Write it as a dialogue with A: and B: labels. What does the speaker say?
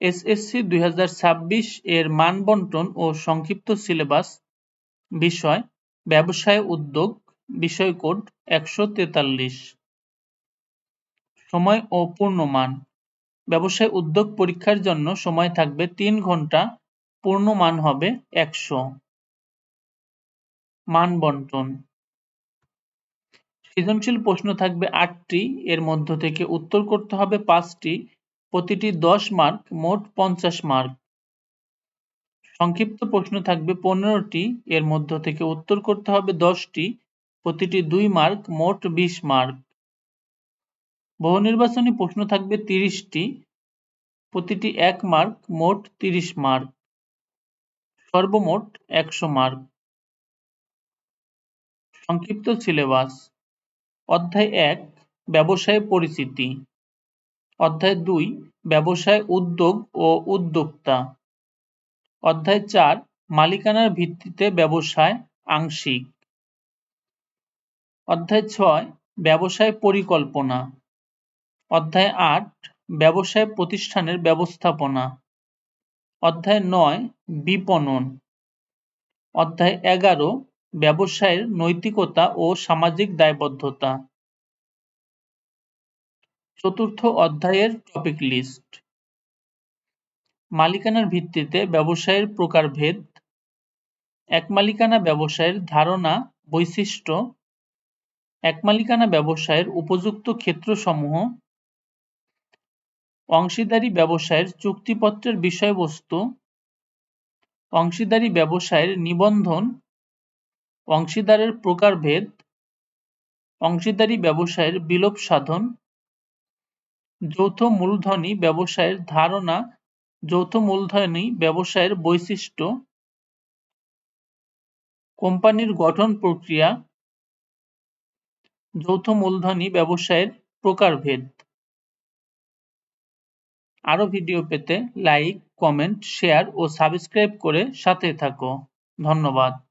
A: SSC দুই হাজার ছাব্বিশ এর মানবন্টন ও সংক্ষিপ্ত সিলেবাস বিষয়, ব্যবসায় উদ্যোগ, বিষয় কোড একশো তেতাল্লিশ। সময় ও পূর্ণমান। ব্যবসায় উদ্যোগ পরীক্ষার জন্য সময় থাকবে তিন ঘণ্টা, পূর্ণমান হবে একশো। মান বন্টন সৃজনশীল প্রশ্ন থাকবে আটটি, এর মধ্য থেকে উত্তর করতে হবে পাঁচটি প্রতিটি দশ মার্ক মোট পঞ্চাশ মার্ক সংক্ষিপ্ত প্রশ্ন থাকবে, পনেরোটি, এর মধ্য থেকে উত্তর করতে হবে দশটি, প্রতিটি দুই মার্ক মোট বিশ মার্ক বহু নির্বাচনী প্রশ্ন থাকবে তিরিশটি, প্রতিটি এক মার্ক মোট তিরিশ মার্ক সর্বমোট একশো মার্ক সংক্ষিপ্ত সিলেবাস অধ্যায় এক, ব্যবসায় পরিচিতি। অধ্যায় দুই, ব্যবসায় উদ্যোগ ও উদ্যোক্তা। অধ্যায় চার, মালিকানার ভিত্তিতে ব্যবসায় আংশিক। অধ্যায় ছয়, ব্যবসায় পরিকল্পনা। অধ্যায় আট, ব্যবসায় প্রতিষ্ঠানের ব্যবস্থাপনা। অধ্যায় নয়, বিপণন। অধ্যায় এগারো, ব্যবসায়ের নৈতিকতা ও সামাজিক দায়বদ্ধতা। চতুর্থ অধ্যায়ের টপিক লিস্ট মালিকানার ভিত্তিতে ব্যবসায়ের প্রকারভেদ, এক মালিকানা ব্যবসায়ের ধারণা, বৈশিষ্ট্য, এক মালিকানা ব্যবসায়ের উপযুক্ত ক্ষেত্রসমূহ, অংশীদারি ব্যবসায়ের চুক্তিপত্রের বিষয়বস্তু, অংশীদারি ব্যবসায়ের নিবন্ধন, অংশীদারের প্রকারভেদ, অংশীদারি ব্যবসায়ের বিলোপ সাধন যৌথ মূলধনী ব্যবসায়ের ধারণা, যৌথ মূলধনী ব্যবসায়ের বৈশিষ্ট্য, কোম্পানির গঠন প্রক্রিয়া, যৌথ মূলধনী ব্যবসায়ের প্রকারভেদ। আরও ভিডিও পেতে লাইক, কমেন্ট, শেয়ার ও সাবস্ক্রাইব করে সাথে থাকো। ধন্যবাদ।